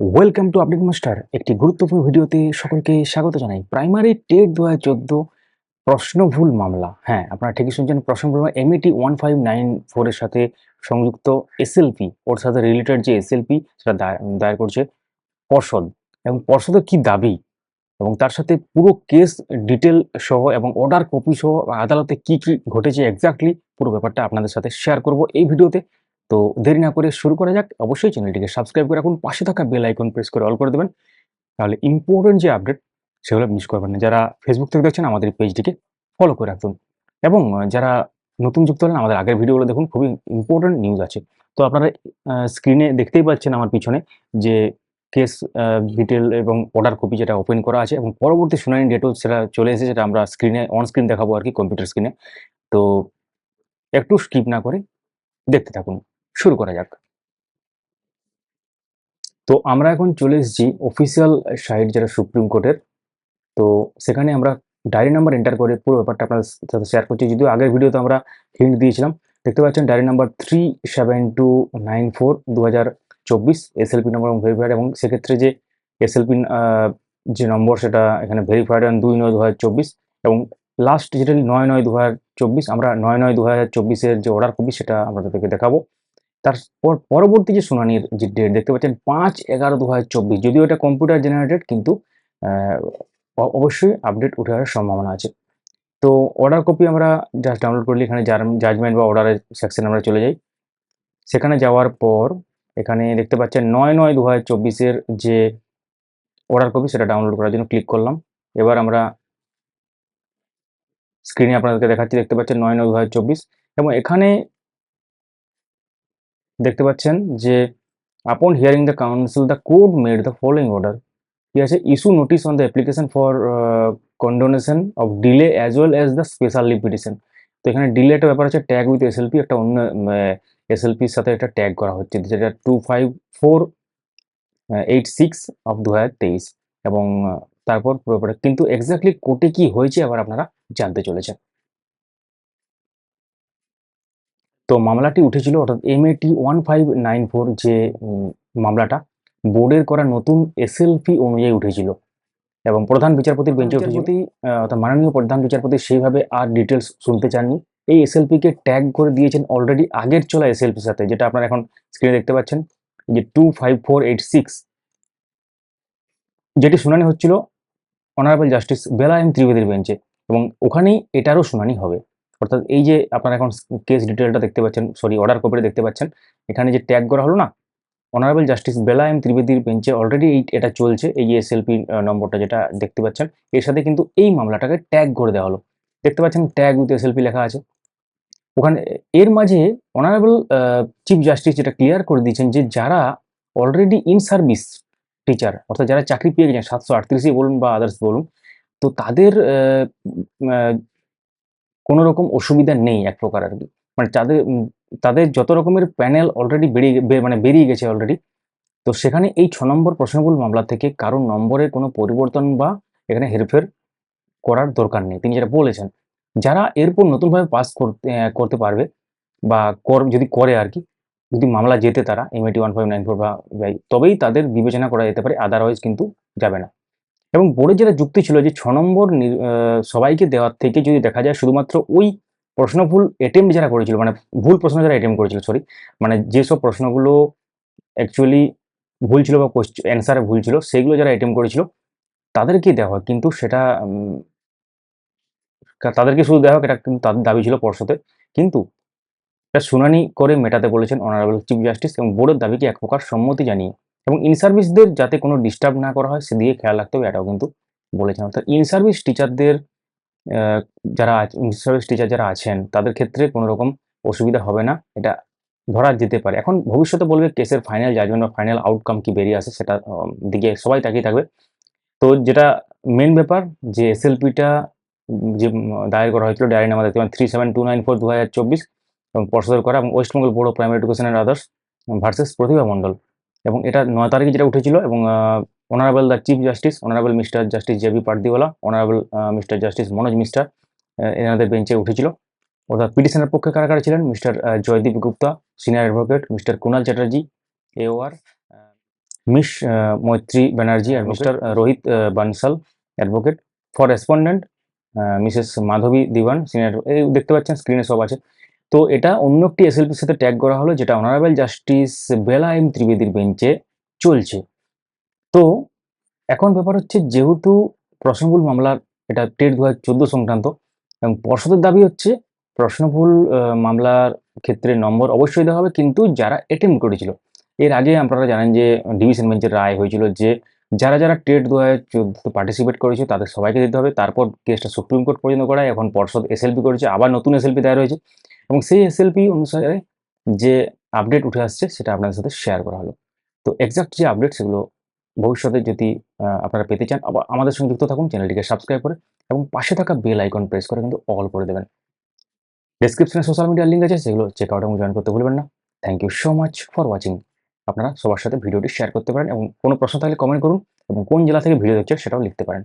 Welcome to update master একটি গুরুত্বপূর্ণ ভিডিওতে সকলকে স্বাগত জানাই। প্রাইমারি টেট দু হাজার চোদ্দ প্রশ্ন ভুল মামলা। হ্যাঁ আপনারা ঠিকই শুনছেন, প্রশ্ন ভুল এমইটি ওয়ান ফাইভ নাইন ফোরের সাথে সংযুক্ত এসএলপি ওর সাথে রিলেটেড যে এসএলপি সেটা দায়- দায়ের করছে পর্ষদ। এবং পর্ষদের কি দাবি? এবং তার সাথে পুরো কেস ডিটেল সহ এবং অর্ডার কপি সহ আদালতে কি কি ঘটেছে এক্স্যাক্টলি পুরো ব্যাপারটা আপনাদের সাথে শেয়ার করব এই ভিডিওতে। তো দেরি না করে শুরু করা যাক। অবশ্যই চ্যানেলটিকে সাবস্ক্রাইব করে রাখুন। পাশে থাকা বেল আইকন প্রেস করে অল করে দেবেন। তাহলে ইম্পর্টেন্ট যে আপডেট সেগুলো মিস করবেন না। যারা ফেসবুক থেকে দেখছেন, আমাদের পেজটিকে ফলো করে রাখুন। এবং যারা নতুন যুক্ত হলেন, আমাদের আগের ভিডিওগুলো দেখুন, খুবই ইম্পর্টেন্ট নিউজ আছে। তো আপনারা স্ক্রিনে দেখতেই পাচ্ছেন আমার পিছনে যে কেস ডিটেল এবং অর্ডার কপি যেটা ওপেন করা আছে এবং পরবর্তী শুনানি ডেটও সেটা চলে এসেছে, যেটা আমরা স্ক্রিনে অন স্ক্রিন দেখাবো আর কি কম্পিউটার স্ক্রিনে তো একটু স্কিপ না করে দেখতে থাকুন। শুরু করা যাক। তো আমরা এখন চলে এসেছি অফিসিয়াল সাইট যেটা সুপ্রিম কোর্টের তো সেখানে আমরা ডায়েরি নাম্বার এন্টার করে পুরো ব্যাপারটা আপনার সাথে শেয়ার করছি। যদিও আগের ভিডিওতে আমরা হিন্ট দিয়েছিলাম, দেখতে পাচ্ছেন diary number three seven two nine four দু হাজার চব্বিশ এসএলপি নম্বর এবং ভেরিফাইড এবং সেক্ষেত্রে যে এসএলপি যে নম্বর সেটা এখানে ভেরিফাইড অন দুই নয় দু হাজার চব্বিশ এবং লাস্ট যেটা নয় নয় দু হাজার চব্বিশ, আমরা নয় নয় দু হাজার চব্বিশের যে অর্ডার কপি সেটা আপনাদেরকে দেখাবো। তারপর পরবর্তী যে শুনানির যে ডেট দেখতে পাচ্ছেন পাঁচ এগারো দু হাজার যদিও এটা কম্পিউটার জেনারেটেড কিন্তু অবশ্যই আপডেট উঠে আসার সম্ভাবনা আছে। তো অর্ডার কপি আমরা জাস্ট ডাউনলোড করলে এখানে জাজমেন্ট বা অর্ডারের সেকশন আমরা চলে যাই। সেখানে যাওয়ার পর, এখানে দেখতে পাচ্ছেন নয় নয় দু হাজার যে অর্ডার কপি সেটা ডাউনলোড করার জন্য ক্লিক করলাম। এবার আমরা স্ক্রিনে আপনাদেরকে দেখাচ্ছি, দেখতে পাচ্ছেন নয় নয় দু এবং এখানে দেখতে পাচ্ছেন যে upon hearing the counsel the court made the following order ঠিক আছে issue notice on the application for condonation of delay as well as the special petition তো এখানে ডিলে একটা ব্যাপার আছে ট্যাগ উইথ এসএলপি একটা অন্য এসএলপির সাথে একটা ট্যাগ করা হচ্ছে, যেটা two five four eight six of দু হাজার তেইশ এবং তারপর পুরো কিন্তু এক্স্যাক্টলি কোর্টে কি হয়েছে আবার আপনারা জানতে চলেছেন। তো মামলাটি উঠেছিল অর্থাৎ MAT one five nine four যে মামলাটা বোর্ডের করা নতুন এসএলপি অনুযায়ী উঠেছিল। এবং প্রধান বিচারপতির বেঞ্চে বিচারপতি? অর্থাৎ মাননীয় প্রধান বিচারপতি সেইভাবে আর ডিটেলস শুনতে চাননি। এই এসএলপি কে ট্যাগ করে দিয়েছেন অলরেডি আগের চলা এসএলপির সাথে যেটা আপনারা এখন স্ক্রিনে দেখতে পাচ্ছেন যে two five four eight six যেটি শুনানি হচ্ছিল অনারেবল জাস্টিস বেলা এম ত্রিবেদীর বেঞ্চে এবং ওখানেই এটারও শুনানি হবে। অর্থাৎ এই যে আপনারা এখন কেস ডিটেলটা দেখতে পাচ্ছেন সরি অর্ডার কপিটা দেখতে পাচ্ছেন, এখানে যে ট্যাগ করা হলো না অনারেবল জাস্টিস বেলা এম ত্রিবেদীর বেঞ্চে অলরেডি এই, এটা চলছে, এই এসএলপি নম্বরটা যেটা দেখতে পাচ্ছেন, এর সাথে কিন্তু এই মামলাটাকে ট্যাগ করে দেওয়া হলো। দেখতে পাচ্ছেন ট্যাগ উইথ এসএলপি লেখা আছে। ওখানে, এর মাঝে অনারেবল চিফ জাস্টিস যেটা ক্লিয়ার করে দিয়েছেন যে যারা অলরেডি ইন সার্ভিস টিচার অর্থাৎ যারা চাকরি পেয়ে গেছেন, সাতশো আটত্রিশে বলুন বা আদার্স বলুন, তো তাদের কোনো রকম অসুবিধা নেই এক প্রকার আর কি। মানে তাদের তাদের যত রকমের প্যানেল অলরেডি বেরিয়ে মানে বেরিয়ে গেছে অলরেডি তো সেখানে এই ছ নম্বর প্রশ্নগুল মামলা থেকে কারোর নম্বরের কোনো পরিবর্তন বা এখানে হেরফের করার দরকার নেই। তিনি যেটা বলেছেন, যারা এরপর নতুনভাবে পাস করতে করতে পারবে বা কর, যদি করে আর কি, যদি মামলা যেতে তারা MAT one five nine four বা তবেই তাদের বিবেচনা করা যেতে পারে আদারওয়াইজ কিন্তু যাবে না। এবং বোর্ডের যেটা যুক্তি ছিল যে ছ নম্বর সবাইকে দেওয়ার থেকে যদি দেখা যায় শুধুমাত্র ওই প্রশ্ন ভুল অ্যাটেম্প যারা করেছিল মানে ভুল প্রশ্ন যারা অ্যাটেম্প করেছিল সরি মানে যেসব প্রশ্নগুলো অ্যাকচুয়ালি ভুল ছিল বা অ্যান্সারে ভুল ছিল, সেগুলো যারা অ্যাটেম্প করেছিল তাদেরকে দেওয়া হয় কিন্তু সেটা তাদেরকে শুধু দেওয়া হোক, এটা কিন্তু তাদের দাবি ছিল পর্ষদে, কিন্তু এটা শুনানি করে মেটাতে বলেছেন অনারেবল চিফ জাস্টিস এবং বোর্ডের দাবিকে এক প্রকার সম্মতি জানিয়ে। এবং ইন সার্ভিসদের যাতে কোনো ডিস্টার্ব না করা হয় সেদিকে খেয়াল রাখতে হবে, এটাও কিন্তু বলেছেন। অর্থাৎ ইন সার্ভিস টিচারদের যারা ইন সার্ভিস টিচার যারা আছেন, তাদের ক্ষেত্রে কোনো রকম অসুবিধা হবে না, এটা ধরা যেতে পারে। এখন ভবিষ্যতে বলবে কেসের ফাইনাল জাজমেন্ট বা ফাইনাল আউটকাম কি বেরিয়ে আসে, সেটা দিকে সবাই তাকিয়ে থাকবে। তো যেটা মেন ব্যাপার, যে এসএলপিটা যে দায়ের করা হয়েছিল ডায়েরি নাম্বার দেখতে three seven two nine four দু হাজার চব্বিশ এবং পর্ষদের করা, এবং West Bengal board of primary education and others versus Pratibha Mondal. এবং এটা নয় তারিখে যেটা উঠেছিল এবং honourable the chief justice honourable mister justice J B Pardiwala honourable mister justice Manoj mister এনাদের বেঞ্চে উঠেছিল। অর্থাৎ পিটিশনের পক্ষে কারা কারা ছিলেন? Mister Joydeep Gupta senior advocate mister Kunal Chatterjee AOR miss Maitri Banerjee R mister Rohit Bansal advocate for respondent Mrs Madhavi Diwan senior এই দেখতে পাচ্ছেন স্ক্রিনে সব আছে। তো এটা অন্য একটি এসএলপির সাথে ট্যাগ করা হলো, যেটা অনারেবল জাস্টিস বেলা এম ত্রিবেদীর বেঞ্চে চলছে। তো এখন ব্যাপার হচ্ছে, যেহেতু প্রশ্নভুল মামলার এটা টেট দু হাজার চোদ্দ সংক্রান্ত, এবং পর্ষদের দাবি হচ্ছে প্রশ্নভুল মামলার ক্ষেত্রে নম্বর অবশ্যই দেওয়া হবে, কিন্তু যারা অ্যাটেম্প করেছিল, এর আগে আপনারা জানেন যে ডিভিশন বেঞ্চের রায় হয়েছিল যে, যারা যারা টেট দু হাজার চোদ্দোতে পার্টিসিপেট করেছে, তাদের সবাইকে দিতে হবে, তারপর কেসটা সুপ্রিম কোর্ট পর্যন্ত করায় এখন পর্ষদ এসএলপি করেছে, আবার নতুন এসএলপি দায়ের হয়েছে। এবং সেই এসএলপি অনুসারে যে আপডেট উঠে আসছে, সেটা আপনাদের সাথে শেয়ার করা হলো। তো এক্সাক্ট যে আপডেট সেগুলো ভবিষ্যতে যদি আপনারা পেতে চান, আবার আমাদের সঙ্গে যুক্ত থাকুন, চ্যানেলটিকে সাবস্ক্রাইব করে এবং পাশে থাকা বেল আইকন প্রেস করে কিন্তু অল করে দেবেন। ডেসক্রিপশনে সোশ্যাল মিডিয়ার লিঙ্ক আছে, সেগুলো চেক আউট এবং জয়েন করতে ভুলবেন না। Thank you so much for watching আপনারা সবার সাথে ভিডিওটি শেয়ার করতে পারেন এবং কোনো প্রশ্ন থাকলে কমেন্ট করুন এবং কোন জেলা থেকে ভিডিও দেখছেন, সেটাও লিখতে পারেন।